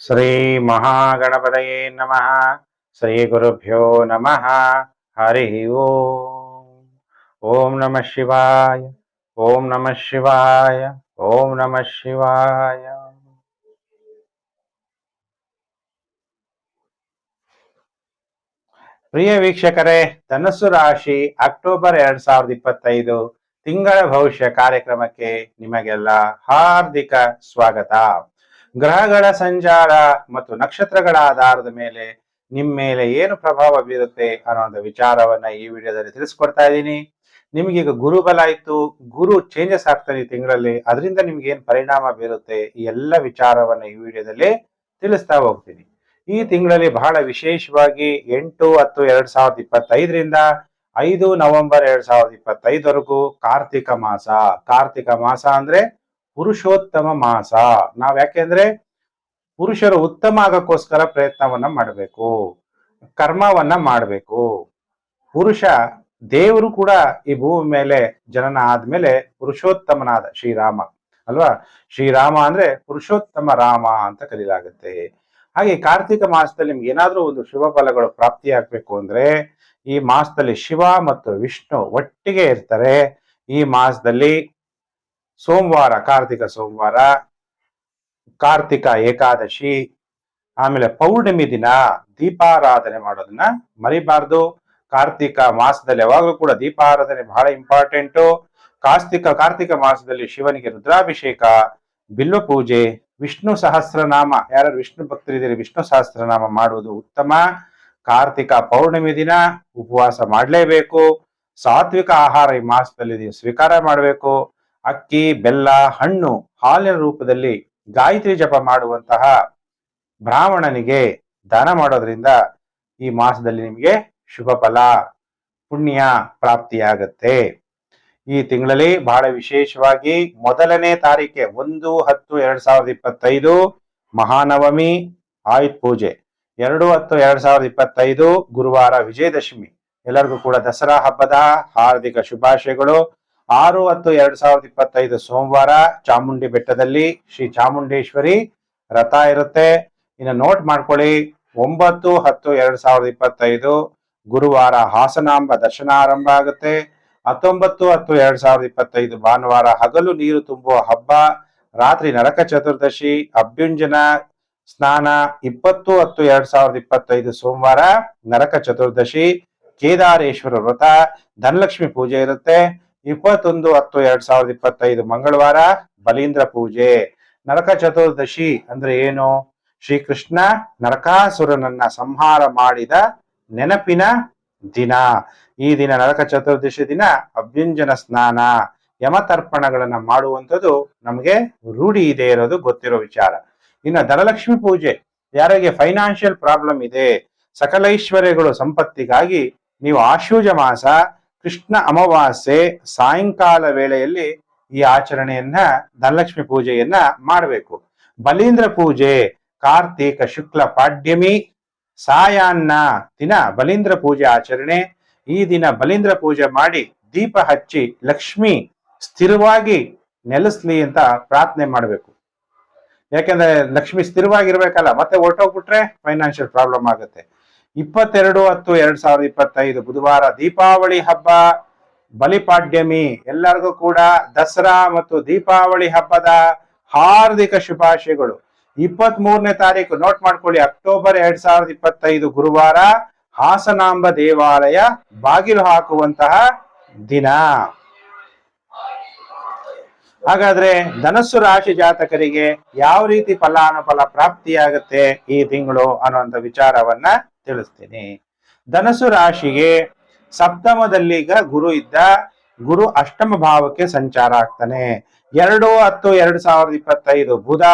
ಶ್ರೀ ಮಹಾಗಣಪತಯೇ ನಮಃ. ಶ್ರೀ ಗುರುಭ್ಯೋ ನಮಃ. ಹರಿ ಓಂ. ಓಂ ನಮಃ ಶಿವಾಯ. ಓಂ ನಮಃ ಶಿವಾಯ. ಓಂ ನಮಃ ಶಿವಾಯ. ಪ್ರಿಯ ವೀಕ್ಷಕರೇ, ಧನಸ್ಸು ರಾಶಿ ಅಕ್ಟೋಬರ್ ಎರಡ್ ಸಾವಿರದ ಇಪ್ಪತ್ತೈದು ತಿಂಗಳ ಭವಿಷ್ಯ ಕಾರ್ಯಕ್ರಮಕ್ಕೆ ನಿಮಗೆಲ್ಲ ಹಾರ್ದಿಕ ಸ್ವಾಗತ. ಗ್ರಹಗಳ ಸಂಚಾರ ಮತ್ತು ನಕ್ಷತ್ರಗಳ ಆಧಾರದ ಮೇಲೆ ನಿಮ್ಮ ಮೇಲೆ ಏನು ಪ್ರಭಾವ ಬೀರುತ್ತೆ ಅನ್ನೋಂಥ ವಿಚಾರವನ್ನ ಈ ವಿಡಿಯೋದಲ್ಲಿ ತಿಳಿಸ್ಕೊಡ್ತಾ ಇದ್ದೀನಿ. ನಿಮಗೀಗ ಗುರು ಬಲ ಇತ್ತು, ಗುರು ಚೇಂಜಸ್ ಆಗ್ತಾನೆ ಈ ತಿಂಗಳಲ್ಲಿ, ಅದರಿಂದ ನಿಮ್ಗೆ ಏನ್ ಪರಿಣಾಮ ಬೀರುತ್ತೆ ಈ ಎಲ್ಲ ವಿಚಾರವನ್ನ ಈ ವಿಡಿಯೋದಲ್ಲಿ ತಿಳಿಸ್ತಾ ಹೋಗ್ತೀನಿ. ಈ ತಿಂಗಳಲ್ಲಿ ಬಹಳ ವಿಶೇಷವಾಗಿ ಎಂಟು, ಹತ್ತು, ಎರಡ್ ಸಾವಿರದ ಇಪ್ಪತ್ತೈದರಿಂದ ಐದು ನವೆಂಬರ್ ಎರಡ್ ಸಾವಿರದ ಇಪ್ಪತ್ತೈದವರೆಗೂ ಕಾರ್ತಿಕ ಮಾಸ. ಕಾರ್ತಿಕ ಮಾಸ ಅಂದ್ರೆ ಪುರುಷೋತ್ತಮ ಮಾಸ. ನಾವ್ ಯಾಕೆಂದ್ರೆ ಪುರುಷರು ಉತ್ತಮ ಆಗಕ್ಕೋಸ್ಕರ ಪ್ರಯತ್ನವನ್ನ ಮಾಡಬೇಕು. ಕರ್ಮವನ್ನ ಮಾಡಬೇಕು. ಪುರುಷ ದೇವರು ಕೂಡ ಈ ಭೂಮಿ ಮೇಲೆ ಜನನ ಆದ್ಮೇಲೆ ಪುರುಷೋತ್ತಮನಾದ ಶ್ರೀರಾಮ. ಅಲ್ವಾ? ಶ್ರೀರಾಮ ಅಂದ್ರೆ ಪುರುಷೋತ್ತಮ ರಾಮ ಅಂತ ಕರೀಲಾಗುತ್ತೆ. ಹಾಗೆ ಕಾರ್ತಿಕ ಮಾಸದಲ್ಲಿ ನಿಮ್ಗೆ ಏನಾದ್ರೂ ಒಂದು ಶುಭ ಫಲಗಳು ಪ್ರಾಪ್ತಿಯಾಗಬೇಕು ಅಂದ್ರೆ ಈ ಮಾಸದಲ್ಲಿ ಶಿವ ಮತ್ತು ವಿಷ್ಣು ಒಟ್ಟಿಗೆ ಇರ್ತಾರೆ. ಈ ಮಾಸದಲ್ಲಿ ಸೋಮವಾರ, ಕಾರ್ತಿಕ ಸೋಮವಾರ, ಕಾರ್ತಿಕ ಏಕಾದಶಿ, ಆಮೇಲೆ ಪೌರ್ಣಿಮೆ ದಿನ, ದೀಪಾರಾಧನೆ ಮಾಡೋದನ್ನ ಮರಿಬಾರ್ದು. ಕಾರ್ತಿಕ ಮಾಸದಲ್ಲಿ ಯಾವಾಗಲೂ ಕೂಡ ದೀಪಾರಾಧನೆ ಬಹಳ ಇಂಪಾರ್ಟೆಂಟು. ಕಾರ್ತಿಕ ಕಾರ್ತಿಕ ಮಾಸದಲ್ಲಿ ಶಿವನಿಗೆ ರುದ್ರಾಭಿಷೇಕ, ಬಿಲ್ವ ಪೂಜೆ, ವಿಷ್ಣು ಸಹಸ್ರನಾಮ. ಯಾರು ವಿಷ್ಣು ಭಕ್ತರಿದ್ದೀರಿ, ವಿಷ್ಣು ಸಹಸ್ರನಾಮ ಮಾಡುವುದು ಉತ್ತಮ. ಕಾರ್ತಿಕ ಪೌರ್ಣಿಮೆ ದಿನ, ಉಪವಾಸ ಮಾಡಲೇಬೇಕು. ಸಾತ್ವಿಕ ಆಹಾರ ಈ ಮಾಸದಲ್ಲಿ ಸ್ವೀಕಾರ ಮಾಡಬೇಕು. ಅಕ್ಕಿ, ಬೆಲ್ಲ, ಹಣ್ಣು ಹಾಲಿನ ರೂಪದಲ್ಲಿ ಗಾಯತ್ರಿ ಜಪ ಮಾಡುವಂತಹ ಬ್ರಾಹ್ಮಣನಿಗೆ ದಾನ ಮಾಡೋದ್ರಿಂದ ಈ ಮಾಸದಲ್ಲಿ ನಿಮಗೆ ಶುಭ ಫಲ, ಪುಣ್ಯ ಪ್ರಾಪ್ತಿಯಾಗತ್ತೆ. ಈ ತಿಂಗಳಲ್ಲಿ ಬಹಳ ವಿಶೇಷವಾಗಿ ಮೊದಲನೇ ತಾರೀಕೆ ಒಂದು, ಹತ್ತು, ಎರಡ್ ಸಾವಿರದ ಇಪ್ಪತ್ತೈದು ಮಹಾನವಮಿ, ಆಯುಧ್ ಪೂಜೆ. ಎರಡು, ಹತ್ತು, ಎರಡ್ ಸಾವಿರದ ಇಪ್ಪತ್ತೈದು ಗುರುವಾರ ವಿಜಯದಶಮಿ. ಎಲ್ಲರಿಗೂ ಕೂಡ ದಸರಾ ಹಬ್ಬದ ಹಾರ್ದಿಕ ಶುಭಾಶಯಗಳು. ಆರು ಹತ್ತು ಎರಡ್ ಸಾವಿರದ ಇಪ್ಪತ್ತೈದು ಸೋಮವಾರ ಚಾಮುಂಡಿ ಬೆಟ್ಟದಲ್ಲಿ ಶ್ರೀ ಚಾಮುಂಡೇಶ್ವರಿ ರಥ ಇರುತ್ತೆ. ಇನ್ನು ನೋಟ್ ಮಾಡ್ಕೊಳ್ಳಿ, ಒಂಬತ್ತು ಹತ್ತು ಎರಡ್ ಸಾವಿರದ ಇಪ್ಪತ್ತೈದು ಗುರುವಾರ ಹಾಸನಾಂಬ ದರ್ಶನ ಆರಂಭ ಆಗುತ್ತೆ. ಹತ್ತೊಂಬತ್ತು ಹತ್ತು ಎರಡ್ ಸಾವಿರದ ಇಪ್ಪತ್ತೈದು ಭಾನುವಾರ ಹಗಲು ನೀರು ತುಂಬುವ ಹಬ್ಬ, ರಾತ್ರಿ ನರಕ ಚತುರ್ದಶಿ, ಅಭ್ಯುಂಜನ ಸ್ನಾನ, ಇಪ್ಪತ್ತು ಹತ್ತು ಎರಡ್ ಸಾವಿರದ ಇಪ್ಪತ್ತೈದು ಸೋಮವಾರ ನರಕ ಚತುರ್ದಶಿ, ಕೇದಾರೇಶ್ವರ ವ್ರತ, ಧನಲಕ್ಷ್ಮಿ ಪೂಜೆ ಇರುತ್ತೆ. ಇಪ್ಪತ್ತೊಂದು ಹತ್ತು ಎರಡ್ ಸಾವಿರದ ಇಪ್ಪತ್ತೈದು ಮಂಗಳವಾರ ಬಲೀಂದ್ರ ಪೂಜೆ. ನರಕ ಚತುರ್ದಶಿ ಅಂದ್ರೆ ಏನು? ಶ್ರೀಕೃಷ್ಣ ನರಕಾಸುರನನ್ನ ಸಂಹಾರ ಮಾಡಿದ ನೆನಪಿನ ದಿನ. ಈ ದಿನ ನರಕ ಚತುರ್ದಶಿ ದಿನ ಅಭ್ಯುಂಜನ ಸ್ನಾನ, ಯಮತರ್ಪಣಗಳನ್ನ ಮಾಡುವಂಥದ್ದು ನಮಗೆ ರೂಢಿ ಇದೆ ಇರೋದು ಗೊತ್ತಿರೋ ವಿಚಾರ. ಇನ್ನು ಧನಲಕ್ಷ್ಮಿ ಪೂಜೆ, ಯಾರಿಗೆ ಫೈನಾನ್ಷಿಯಲ್ ಪ್ರಾಬ್ಲಮ್ ಇದೆ ಸಕಲೈಶ್ವರ್ಯಗಳು ಸಂಪತ್ತಿಗಾಗಿ ನೀವು ಆಶೂಜ ಮಾಸ ಕೃಷ್ಣ ಅಮಾವಾಸ್ಯೆ ಸಾಯಂಕಾಲ ವೇಳೆಯಲ್ಲಿ ಈ ಆಚರಣೆಯನ್ನ ಧನಲಕ್ಷ್ಮಿ ಪೂಜೆಯನ್ನ ಮಾಡಬೇಕು. ಬಲೀಂದ್ರ ಪೂಜೆ, ಕಾರ್ತಿಕ ಶುಕ್ಲ ಪಾಡ್ಯಮಿ, ಸಾಯಾನ್ನ ದಿನ ಬಲೀಂದ್ರ ಪೂಜೆ ಆಚರಣೆ. ಈ ದಿನ ಬಲೀಂದ್ರ ಪೂಜೆ ಮಾಡಿ ದೀಪ ಹಚ್ಚಿ ಲಕ್ಷ್ಮಿ ಸ್ಥಿರವಾಗಿ ನೆಲೆಸ್ಲಿ ಅಂತ ಪ್ರಾರ್ಥನೆ ಮಾಡಬೇಕು. ಯಾಕೆಂದ್ರೆ ಲಕ್ಷ್ಮಿ ಸ್ಥಿರವಾಗಿರ್ಬೇಕಲ್ಲ, ಮತ್ತೆ ಹೊರಟೋಗ್ಬಿಟ್ರೆ ಫೈನಾನ್ಷಿಯಲ್ ಪ್ರಾಬ್ಲಮ್ ಆಗುತ್ತೆ. ಇಪ್ಪತ್ತೆರಡು ಹತ್ತು ಎರಡ್ ಸಾವಿರದ ಇಪ್ಪತ್ತೈದು ಬುಧವಾರ ದೀಪಾವಳಿ ಹಬ್ಬ, ಬಲಿಪಾಡ್ಯಮಿ. ಎಲ್ಲರಿಗೂ ಕೂಡ ದಸರಾ ಮತ್ತು ದೀಪಾವಳಿ ಹಬ್ಬದ ಹಾರ್ದಿಕ ಶುಭಾಶಯಗಳು. ಇಪ್ಪತ್ತ್ ಮೂರನೇ ತಾರೀಕು ನೋಟ್ ಮಾಡ್ಕೊಳ್ಳಿ, ಅಕ್ಟೋಬರ್ ಎರಡ್ ಸಾವಿರದ ಇಪ್ಪತ್ತೈದು ಗುರುವಾರ ಹಾಸನಾಂಬ ದೇವಾಲಯ ಬಾಗಿಲು ಹಾಕುವಂತಹ ದಿನ. ಹಾಗಾದ್ರೆ ಧನಸ್ಸು ರಾಶಿ ಜಾತಕರಿಗೆ ಯಾವ ರೀತಿ ಫಲಾನುಫಲ ಪ್ರಾಪ್ತಿಯಾಗುತ್ತೆ ಈ ತಿಂಗಳು ಅನ್ನುವಂಥ ವಿಚಾರವನ್ನ ತಿಳಿಸ್ತೀನಿ. ಧನಸು ರಾಶಿಗೆ ಸಪ್ತಮದಲ್ಲೀಗ ಗುರು ಇದ್ದ ಗುರು ಅಷ್ಟಮ ಭಾವಕ್ಕೆ ಸಂಚಾರ ಆಗ್ತಾನೆ. ಎರಡು ಹತ್ತು ಎರಡು ಸಾವಿರದ ಇಪ್ಪತ್ತೈದು ಬುಧ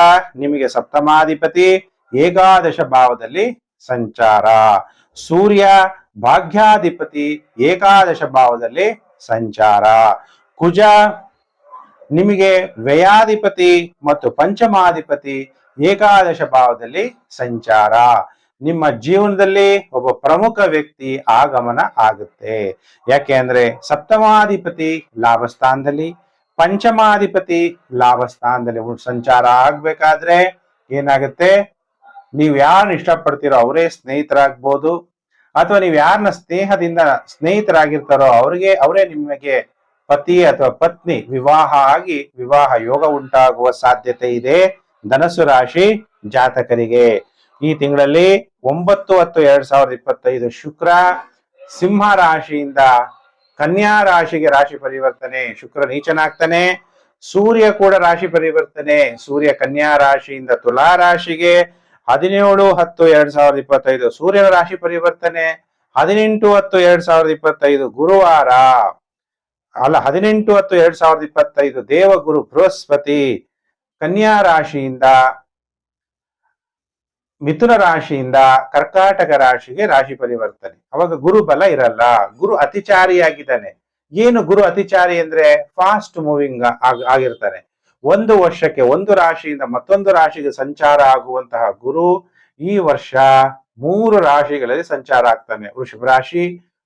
ನಿಮಗೆ ಸಪ್ತಮಾಧಿಪತಿ ಏಕಾದಶ ಭಾವದಲ್ಲಿ ಸಂಚಾರ. ಸೂರ್ಯ ಭಾಗ್ಯಾಧಿಪತಿ ಏಕಾದಶ ಭಾವದಲ್ಲಿ ಸಂಚಾರ. ಕುಜ ನಿಮಗೆ ವ್ಯಯಾಧಿಪತಿ ಮತ್ತು ಪಂಚಮಾಧಿಪತಿ ಏಕಾದಶ ಭಾವದಲ್ಲಿ ಸಂಚಾರ. ನಿಮ್ಮ ಜೀವನದಲ್ಲಿ ಒಬ್ಬ ಪ್ರಮುಖ ವ್ಯಕ್ತಿ ಆಗಮನ ಆಗುತ್ತೆ. ಯಾಕೆ ಅಂದ್ರೆ ಸಪ್ತಮಾಧಿಪತಿ ಲಾಭಸ್ಥಾನದಲ್ಲಿ, ಪಂಚಮಾಧಿಪತಿ ಲಾಭಸ್ಥಾನದಲ್ಲಿ ಸಂಚಾರ ಆಗ್ಬೇಕಾದ್ರೆ ಏನಾಗುತ್ತೆ? ನೀವು ಯಾರನ್ನ ಇಷ್ಟಪಡ್ತೀರೋ ಅವರೇ ಸ್ನೇಹಿತರಾಗ್ಬೋದು. ಅಥವಾ ನೀವು ಯಾರನ್ನ ಸ್ನೇಹದಿಂದ ಸ್ನೇಹಿತರಾಗಿರ್ತಾರೋ ಅವ್ರಿಗೆ, ಅವರೇ ನಿಮಗೆ ಪತಿ ಅಥವಾ ಪತ್ನಿ ವಿವಾಹ ಆಗಿ, ವಿವಾಹ ಯೋಗ ಉಂಟಾಗುವ ಸಾಧ್ಯತೆ ಇದೆ. ಧನಸ್ಸು ರಾಶಿ ಜಾತಕರಿಗೆ. ಈ ತಿಂಗಳಲ್ಲಿ ಒಂಬತ್ತು ಹತ್ತು ಎರಡ್ ಸಾವಿರದ ಇಪ್ಪತ್ತೈದು ಶುಕ್ರ ಸಿಂಹ ರಾಶಿಯಿಂದ ಕನ್ಯಾ ರಾಶಿಗೆ ರಾಶಿ ಪರಿವರ್ತನೆ. ಶುಕ್ರ ನೀಚನಾಗ್ತಾನೆ. ಸೂರ್ಯ ಕೂಡ ರಾಶಿ ಪರಿವರ್ತನೆ. ಸೂರ್ಯ ಕನ್ಯಾ ರಾಶಿಯಿಂದ ತುಲಾ ರಾಶಿಗೆ ಹದಿನೇಳು ಹತ್ತು ಎರಡ್ ಸಾವಿರದ ಇಪ್ಪತ್ತೈದು ಸೂರ್ಯನ ರಾಶಿ ಪರಿವರ್ತನೆ. ಹದಿನೆಂಟು ಹತ್ತು ಎರಡ್ ಸಾವಿರದ ಇಪ್ಪತ್ತೈದು ಗುರುವಾರ. ಅಲ್ಲ, ಹದಿನೆಂಟು ಹತ್ತು ಎರಡ್ ಸಾವಿರದ ಇಪ್ಪತ್ತೈದು ದೇವಗುರು ಬೃಹಸ್ಪತಿ ಕನ್ಯಾ ರಾಶಿಯಿಂದ ಮಿಥುನ ರಾಶಿಯಿಂದ ಕರ್ಕಾಟಕ ರಾಶಿಗೆ ರಾಶಿ ಪರಿವರ್ತನೆ. ಅವಾಗ ಗುರು ಬಲ ಇರಲ್ಲ. ಗುರು ಅತಿಚಾರಿಯಾಗಿದ್ದಾನೆ. ಏನು ಗುರು ಅತಿಚಾರಿ ಅಂದ್ರೆ ಫಾಸ್ಟ್ ಮೂವಿಂಗ್ ಆಗಿರ್ತಾನೆ. ಒಂದು ವರ್ಷಕ್ಕೆ ಒಂದು ರಾಶಿಯಿಂದ ಮತ್ತೊಂದು ರಾಶಿಗೆ ಸಂಚಾರ ಆಗುವಂತಹ ಗುರು ಈ ವರ್ಷ ಮೂರು ರಾಶಿಗಳಲ್ಲಿ ಸಂಚಾರ ಆಗ್ತಾನೆ. ವೃಷಭ ರಾಶಿ,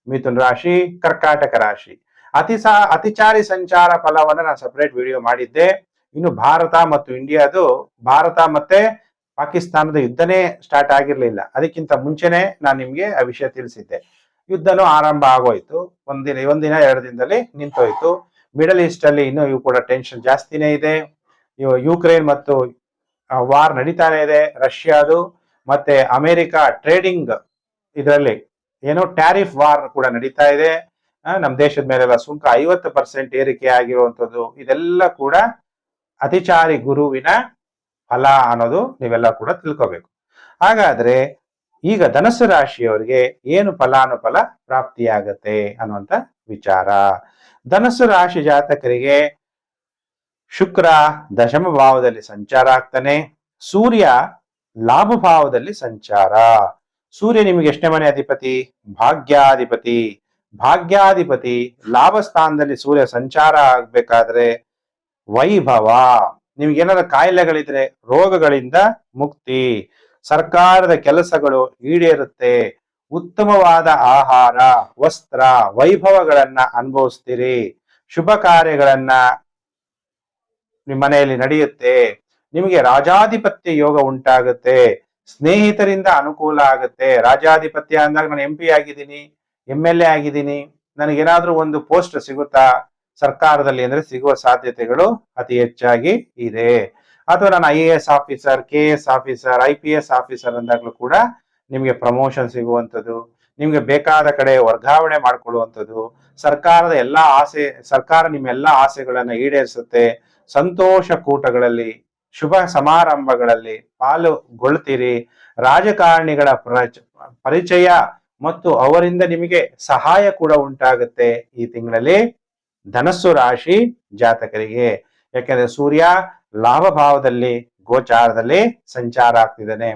ಮಿಥುನ್ ರಾಶಿ, ಕರ್ಕಾಟಕ ರಾಶಿ. ಅತಿ ಸಾ, ಅತಿಚಾರಿ ಸಂಚಾರ ಫಲವನ್ನು ನಾನು ಸಪರೇಟ್ ವಿಡಿಯೋ ಮಾಡಿದ್ದೆ. ಇನ್ನು ಭಾರತ ಮತ್ತು ಇಂಡಿಯಾದು ಭಾರತ ಮತ್ತೆ ಪಾಕಿಸ್ತಾನದ ಯುದ್ಧನೇ ಸ್ಟಾರ್ಟ್ ಆಗಿರಲಿಲ್ಲ. ಅದಕ್ಕಿಂತ ಮುಂಚೆನೇ ನಾನು ನಿಮಗೆ ಆ ವಿಷಯ ತಿಳಿಸಿದ್ದೆ. ಯುದ್ಧನೂ ಆರಂಭ ಆಗೋಯ್ತು. ಒಂದಿನ ಒಂದಿನ ಎರಡು ದಿನದಲ್ಲಿ ನಿಂತೋಯ್ತು. ಮಿಡಲ್ ಈಸ್ಟ್ ಅಲ್ಲಿ ಇನ್ನೂ ಇವು ಕೂಡ ಟೆನ್ಷನ್ ಜಾಸ್ತಿನೇ ಇದೆ. ಯುಕ್ರೇನ್ ಮತ್ತು ವಾರ್ ನಡೀತಾನೆ ಇದೆ. ರಷ್ಯಾದು ಮತ್ತೆ ಅಮೆರಿಕ ಟ್ರೇಡಿಂಗ್ ಇದರಲ್ಲಿ ಏನೋ ಟ್ಯಾರಿಫ್ ವಾರ್ ಕೂಡ ನಡೀತಾ ಇದೆ. ನಮ್ಮ ದೇಶದ ಮೇಲೆಲ್ಲ ಸುಂಕ ಐವತ್ತು ಪರ್ಸೆಂಟ್ ಏರಿಕೆ ಆಗಿರುವಂಥದ್ದು. ಇದೆಲ್ಲ ಕೂಡ ಅತಿಚಾರಿ ಗುರುವಿನ ಫಲ ಅನ್ನೋದು ನೀವೆಲ್ಲ ಕೂಡ ತಿಳ್ಕೋಬೇಕು. ಹಾಗಾದ್ರೆ ಈಗ ಧನಸ್ಸು ರಾಶಿಯವರಿಗೆ ಏನು ಫಲಾನುಫಲ ಪ್ರಾಪ್ತಿಯಾಗತ್ತೆ ಅನ್ನುವಂತ ವಿಚಾರ. ಧನಸ್ಸು ರಾಶಿ ಜಾತಕರಿಗೆ ಶುಕ್ರ ದಶಮ ಭಾವದಲ್ಲಿ ಸಂಚಾರ ಆಗ್ತಾನೆ. ಸೂರ್ಯ ಲಾಭ ಭಾವದಲ್ಲಿ ಸಂಚಾರ. ಸೂರ್ಯ ನಿಮಗೆ ಎಷ್ಟನೇ ಮನೆ ಅಧಿಪತಿ? ಭಾಗ್ಯಾಧಿಪತಿ. ಭಾಗ್ಯಾಧಿಪತಿ ಲಾಭ ಸ್ಥಾನದಲ್ಲಿ ಸೂರ್ಯ ಸಂಚಾರ ಆಗ್ಬೇಕಾದ್ರೆ ವೈಭವ. ನಿಮ್ಗೆ ಏನಾದ್ರು ಕಾಯಿಲೆಗಳಿದ್ರೆ ರೋಗಗಳಿಂದ ಮುಕ್ತಿ. ಸರ್ಕಾರದ ಕೆಲಸಗಳು ಈಡೇರುತ್ತೆ. ಉತ್ತಮವಾದ ಆಹಾರ, ವಸ್ತ್ರ, ವೈಭವಗಳನ್ನ ಅನುಭವಿಸ್ತೀರಿ. ಶುಭ ಕಾರ್ಯಗಳನ್ನ ನಿಮ್ಮ ಮನೆಯಲ್ಲಿ ನಡೆಯುತ್ತೆ. ನಿಮಗೆ ರಾಜಾಧಿಪತ್ಯ ಯೋಗ ಉಂಟಾಗುತ್ತೆ. ಸ್ನೇಹಿತರಿಂದ ಅನುಕೂಲ ಆಗುತ್ತೆ. ರಾಜಾಧಿಪತ್ಯ ಅಂದಾಗ ನಾನು ಎಂ ಪಿ ಆಗಿದ್ದೀನಿ ಎಂ ಎಲ್ ಎ ಆಗಿದ್ದೀನಿ. ನನಗೇನಾದ್ರೂ ಒಂದು ಪೋಸ್ಟ್ ಸಿಗುತ್ತಾ? ಸರ್ಕಾರದಲ್ಲಿ ಅಂದ್ರೆ ಸಿಗುವ ಸಾಧ್ಯತೆಗಳು ಅತಿ ಹೆಚ್ಚಾಗಿ ಇದೆ. ಅಥವಾ ನಾನು I A S officer K S officer I P S officer ಅಂದಾಗಲೂ ಕೂಡ ನಿಮಗೆ ಪ್ರಮೋಷನ್ ಸಿಗುವಂಥದ್ದು, ನಿಮ್ಗೆ ಬೇಕಾದ ಕಡೆ ವರ್ಗಾವಣೆ ಮಾಡ್ಕೊಳ್ಳುವಂಥದ್ದು, ಸರ್ಕಾರದ ಎಲ್ಲಾ ಆಸೆ, ಸರ್ಕಾರ ನಿಮ್ಮೆಲ್ಲ ಆಸೆಗಳನ್ನ ಈಡೇರಿಸುತ್ತೆ. ಸಂತೋಷ ಕೂಟಗಳಲ್ಲಿ, ಶುಭ ಸಮಾರಂಭಗಳಲ್ಲಿ ಪಾಲುಗೊಳ್ತೀರಿ. ರಾಜಕಾರಣಿಗಳ ಪ್ರಚ- ಪರಿಚಯ ಮತ್ತು ಅವರಿಂದ ನಿಮಗೆ ಸಹಾಯ ಕೂಡ ಉಂಟಾಗುತ್ತೆ ಈ ತಿಂಗಳಲ್ಲಿ. ಧನಸ್ಸು ರಾಶಿ ಜಾತಕರಿಗೆ. ಯಾಕೆಂದ್ರೆ ಸೂರ್ಯ ಲಾಭ ಭಾವದಲ್ಲಿ ಗೋಚಾರದಲ್ಲಿ ಸಂಚಾರ ಆಗ್ತಿದ್ದಾನೆ.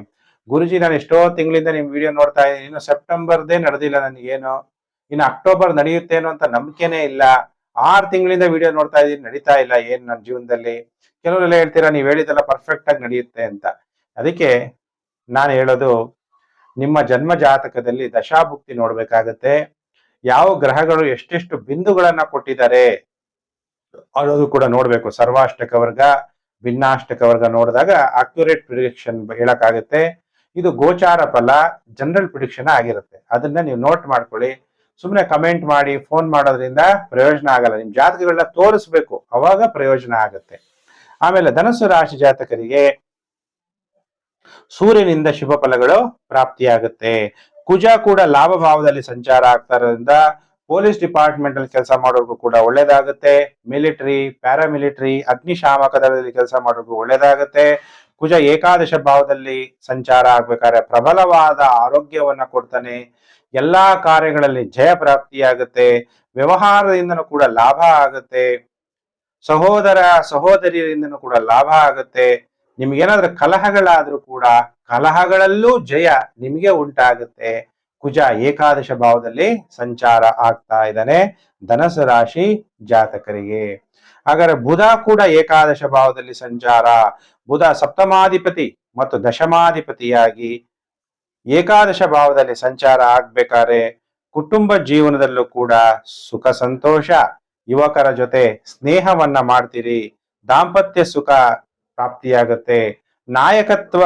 ಗುರುಜಿ, ನಾನು ಎಷ್ಟೋ ತಿಂಗಳಿಂದ ನಿಮ್ ವಿಡಿಯೋ ನೋಡ್ತಾ ಇದ್ದೀನಿ. ಇನ್ನು ಸೆಪ್ಟೆಂಬರ್ದೇ ನಡೆದಿಲ್ಲ ನನಗೇನು. ಇನ್ನು ಅಕ್ಟೋಬರ್ ನಡೆಯುತ್ತೇನೋ ಅಂತ ನಂಬಿಕೆನೇ ಇಲ್ಲ. ಆರು ತಿಂಗಳಿಂದ ವಿಡಿಯೋ ನೋಡ್ತಾ ಇದ್ದೀನಿ. ನಡೀತಾ ಇಲ್ಲ ಏನ್ ನನ್ನ ಜೀವನದಲ್ಲಿ. ಕೆಲವರೆಲ್ಲ ಹೇಳ್ತೀರಾ, ನೀವು ಹೇಳಿದೆಲ್ಲ ಪರ್ಫೆಕ್ಟ್ ಆಗಿ ನಡೆಯುತ್ತೆ ಅಂತ. ಅದಕ್ಕೆ ನಾನು ಹೇಳೋದು, ನಿಮ್ಮ ಜನ್ಮ ಜಾತಕದಲ್ಲಿ ದಶಾಭುಕ್ತಿ ನೋಡ್ಬೇಕಾಗತ್ತೆ. ಯಾವ ಗ್ರಹಗಳು ಎಷ್ಟೆಷ್ಟು ಬಿಂದುಗಳನ್ನ ಕೊಟ್ಟಿದ್ದಾರೆ ಅನ್ನೋದು ಕೂಡ ನೋಡ್ಬೇಕು. ಸರ್ವಾಷ್ಟಕ ವರ್ಗ, ಭಿನ್ನಾಷ್ಟಕ ವರ್ಗ ನೋಡಿದಾಗ ಅಕ್ಯುರೇಟ್ ಪ್ರಿಡಿಕ್ಷನ್ ಹೇಳಕ್ಕಾಗತ್ತೆ. ಇದು ಗೋಚಾರ ಫಲ ಜನರಲ್ ಪ್ರಿಡಿಕ್ಷನ್ ಆಗಿರುತ್ತೆ. ಅದನ್ನ ನೀವು ನೋಟ್ ಮಾಡ್ಕೊಳ್ಳಿ. ಸುಮ್ಮನೆ ಕಮೆಂಟ್ ಮಾಡಿ ಫೋನ್ ಮಾಡೋದ್ರಿಂದ ಪ್ರಯೋಜನ ಆಗಲ್ಲ. ನಿಮ್ ಜಾತಕಗಳನ್ನ ತೋರಿಸ್ಬೇಕು. ಅವಾಗ ಪ್ರಯೋಜನ ಆಗುತ್ತೆ. ಆಮೇಲೆ ಧನಸ್ಸು ರಾಶಿ ಜಾತಕರಿಗೆ ಸೂರ್ಯನಿಂದ ಶುಭ ಫಲಗಳು ಪ್ರಾಪ್ತಿಯಾಗುತ್ತೆ. ಕುಜ ಕೂಡ ಲಾಭ ಭಾವದಲ್ಲಿ ಸಂಚಾರ ಆಗ್ತಾ ಇರೋದ್ರಿಂದ ಪೊಲೀಸ್ ಡಿಪಾರ್ಟ್ಮೆಂಟ್ ಅಲ್ಲಿ ಕೆಲಸ ಮಾಡೋರ್ಗೂ ಕೂಡ ಒಳ್ಳೇದಾಗುತ್ತೆ. ಮಿಲಿಟರಿ, ಪ್ಯಾರಾಮಿಲಿಟರಿ, ಅಗ್ನಿಶಾಮಕ ದಳದಲ್ಲಿ ಕೆಲಸ ಮಾಡೋರ್ಗೂ ಒಳ್ಳೇದಾಗುತ್ತೆ. ಕುಜ ಏಕಾದಶ ಭಾವದಲ್ಲಿ ಸಂಚಾರ ಆಗ್ಬೇಕಾದ್ರೆ ಪ್ರಬಲವಾದ ಆರೋಗ್ಯವನ್ನ ಕೊಡ್ತಾನೆ. ಎಲ್ಲಾ ಕಾರ್ಯಗಳಲ್ಲಿ ಜಯ ಪ್ರಾಪ್ತಿಯಾಗುತ್ತೆ. ವ್ಯವಹಾರದಿಂದನೂ ಕೂಡ ಲಾಭ ಆಗುತ್ತೆ. ಸಹೋದರ, ಸಹೋದರಿಯರಿಂದನೂ ಕೂಡ ಲಾಭ ಆಗುತ್ತೆ. ನಿಮ್ಗೇನಾದ್ರೂ ಕಲಹಗಳಾದ್ರೂ ಕೂಡ ಕಲಹಗಳಲ್ಲೂ ಜಯ ನಿಮಗೆ ಉಂಟಾಗುತ್ತೆ. ಕುಜ ಏಕಾದಶ ಭಾವದಲ್ಲಿ ಸಂಚಾರ ಆಗ್ತಾ ಇದ್ದಾನೆ ಧನಸು ರಾಶಿ ಜಾತಕರಿಗೆ. ಹಾಗಾದ್ರೆ ಬುಧ ಕೂಡ ಏಕಾದಶ ಭಾವದಲ್ಲಿ ಸಂಚಾರ. ಬುಧ ಸಪ್ತಮಾಧಿಪತಿ ಮತ್ತು ದಶಮಾಧಿಪತಿಯಾಗಿ ಏಕಾದಶ ಭಾವದಲ್ಲಿ ಸಂಚಾರ ಆಗ್ಬೇಕಾದ್ರೆ ಕುಟುಂಬ ಜೀವನದಲ್ಲೂ ಕೂಡ ಸುಖ ಸಂತೋಷ, ಯುವಕರ ಜೊತೆ ಸ್ನೇಹವನ್ನ ಮಾಡ್ತೀರಿ. ದಾಂಪತ್ಯ ಸುಖ ಪ್ರಾಪ್ತಿಯಾಗುತ್ತೆ. ನಾಯಕತ್ವ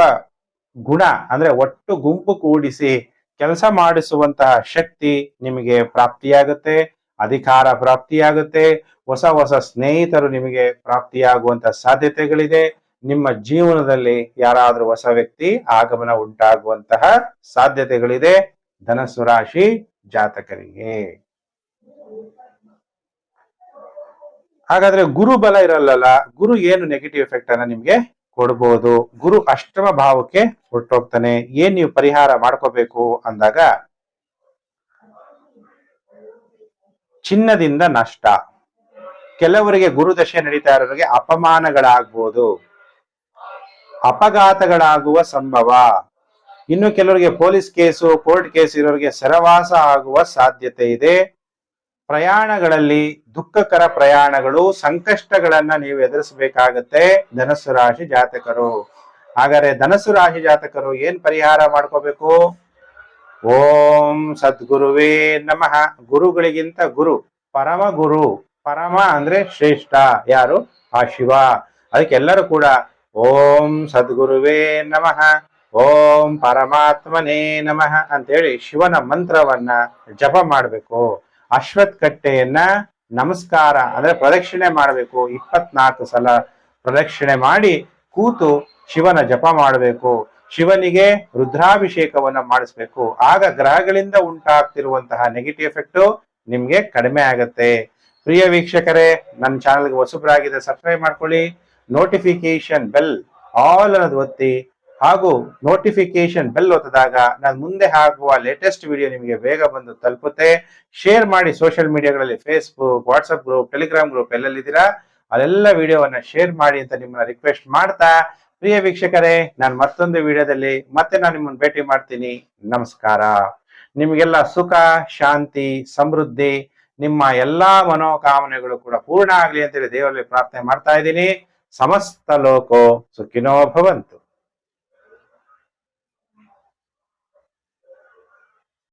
ಗುಣ ಅಂದ್ರೆ ಒಟ್ಟು ಗುಂಪು ಕೂಡಿಸಿ ಕೆಲಸ ಮಾಡಿಸುವಂತಹ ಶಕ್ತಿ ನಿಮಗೆ ಪ್ರಾಪ್ತಿಯಾಗುತ್ತೆ, ಅಧಿಕಾರ ಪ್ರಾಪ್ತಿಯಾಗುತ್ತೆ, ಹೊಸ ಹೊಸ ಸ್ನೇಹಿತರು ನಿಮಗೆ ಪ್ರಾಪ್ತಿಯಾಗುವಂತ ಸಾಧ್ಯತೆಗಳಿದೆ. ನಿಮ್ಮ ಜೀವನದಲ್ಲಿ ಯಾರಾದ್ರೂ ಹೊಸ ವ್ಯಕ್ತಿ ಆಗಮನ ಉಂಟಾಗುವಂತಹ ಸಾಧ್ಯತೆಗಳಿದೆ. ಧನಸ್ಸು ರಾಶಿ ಜಾತಕರಿಗೆ. ಹಾಗಾದ್ರೆ ಗುರು ಬಲ ಇರಲ್ಲಲ್ಲ, ಗುರು ಏನು ನೆಗೆಟಿವ್ ಎಫೆಕ್ಟ್ ಅನ್ನ ನಿಮ್ಗೆ ಕೊಡ್ಬೋದು? ಗುರು ಅಷ್ಟಮ ಭಾವಕ್ಕೆ ಹೊರಟೋಗ್ತಾನೆ. ಏನ್ ನೀವು ಪರಿಹಾರ ಮಾಡ್ಕೋಬೇಕು ಅಂದಾಗ ಚಿನ್ನದಿಂದ ನಷ್ಟ. ಕೆಲವರಿಗೆ ಗುರುದಶೆ ನಡೀತಾ ಇರೋರಿಗೆ ಅಪಮಾನಗಳಾಗ್ಬೋದು. ಅಪಘಾತಗಳಾಗುವ ಸಂಭವ. ಇನ್ನು ಕೆಲವರಿಗೆ ಪೊಲೀಸ್ ಕೇಸು, ಕೋರ್ಟ್ ಕೇಸ್ ಇರೋರಿಗೆ ಸರವಾಸ ಆಗುವ ಸಾಧ್ಯತೆ ಇದೆ. ಪ್ರಯಾಣಗಳಲ್ಲಿ ದುಃಖಕರ ಪ್ರಯಾಣಗಳು, ಸಂಕಷ್ಟಗಳನ್ನ ನೀವು ಎದುರಿಸಬೇಕಾಗತ್ತೆ ಧನಸ್ಸು ರಾಶಿ ಜಾತಕರು. ಹಾಗಾದ್ರೆ ಧನಸ್ಸು ರಾಶಿ ಜಾತಕರು ಏನ್ ಪರಿಹಾರ ಮಾಡ್ಕೋಬೇಕು? ಓಂ ಸದ್ಗುರುವೇ ನಮಃ. ಗುರುಗಳಿಗಿಂತ ಗುರು, ಪರಮ ಗುರು, ಪರಮ ಅಂದ್ರೆ ಶ್ರೇಷ್ಠ. ಯಾರು? ಆ ಶಿವ. ಅದಕ್ಕೆಲ್ಲರೂ ಕೂಡ ಓಂ ಸದ್ಗುರುವೇ ನಮಃ. ಓಂ ಪರಮಾತ್ಮನೇ ನಮಃ ಅಂತೇಳಿ ಶಿವನ ಮಂತ್ರವನ್ನ ಜಪ ಮಾಡಬೇಕು. ಅಶ್ವತ್ ಕಟ್ಟೆಯನ್ನ ನಮಸ್ಕಾರ ಅಂದ್ರೆ ಪ್ರದಕ್ಷಿಣೆ ಮಾಡಬೇಕು. ಇಪ್ಪತ್ನಾಲ್ಕು ಸಲ ಪ್ರದಕ್ಷಿಣೆ ಮಾಡಿ ಕೂತು ಶಿವನ ಜಪ ಮಾಡಬೇಕು. ಶಿವನಿಗೆ ರುದ್ರಾಭಿಷೇಕವನ್ನ ಮಾಡಿಸ್ಬೇಕು. ಆಗ ಗ್ರಹಗಳಿಂದ ಉಂಟಾಗ್ತಿರುವಂತಹ ನೆಗೆಟಿವ್ ಎಫೆಕ್ಟ್ ನಿಮ್ಗೆ ಕಡಿಮೆ ಆಗತ್ತೆ. ಪ್ರಿಯ ವೀಕ್ಷಕರೇ, ನನ್ನ ಚಾನಲ್ಗೆ ಹೊಸಬರಾಗಿದೆ ಸಬ್ಸ್ಕ್ರೈಬ್ ಮಾಡ್ಕೊಳ್ಳಿ. ನೋಟಿಫಿಕೇಶನ್ ಬೆಲ್ ಆಲ್ ಅನ್ನೋದು ಒತ್ತಿ. ಹಾಗೂ ನೋಟಿಫಿಕೇಶನ್ ಬೆಲ್ ಒತ್ತದಾಗ ನಾನು ಮುಂದೆ ಹಾಕುವ ಲೇಟೆಸ್ಟ್ ವಿಡಿಯೋ ನಿಮಗೆ ಬೇಗ ಬಂದು ತಲುಪುತ್ತೆ. ಶೇರ್ ಮಾಡಿ social ಮೀಡಿಯಾಗಳಲ್ಲಿ Facebook WhatsApp group Telegram group ಎಲ್ಲೆಲ್ಲಿದ್ದೀರಾ? ಅಲ್ಲೆಲ್ಲ ವಿಡಿಯೋವನ್ನ ಶೇರ್ ಮಾಡಿ ಅಂತ ನಿಮ್ಮನ್ನ ರಿಕ್ವೆಸ್ಟ್ ಮಾಡ್ತಾ. ಪ್ರಿಯ ವೀಕ್ಷಕರೇ, ನಾನು ಮತ್ತೊಂದು ವಿಡಿಯೋದಲ್ಲಿ ಮತ್ತೆ ನಾನು ನಿಮ್ಮನ್ನು ಭೇಟಿ ಮಾಡ್ತೀನಿ. ನಮಸ್ಕಾರ. ನಿಮಗೆಲ್ಲ ಸುಖ, ಶಾಂತಿ, ಸಮೃದ್ಧಿ, ನಿಮ್ಮ ಎಲ್ಲಾ ಮನೋಕಾಮನೆಗಳು ಕೂಡ ಪೂರ್ಣ ಆಗಲಿ ಅಂತೇಳಿ ದೇವರಲ್ಲಿ ಪ್ರಾರ್ಥನೆ ಮಾಡ್ತಾ ಇದ್ದೀನಿ. ಸಮಸ್ತ ಲೋಕೋ ಸುಖಿನೋ ಭವಂತು.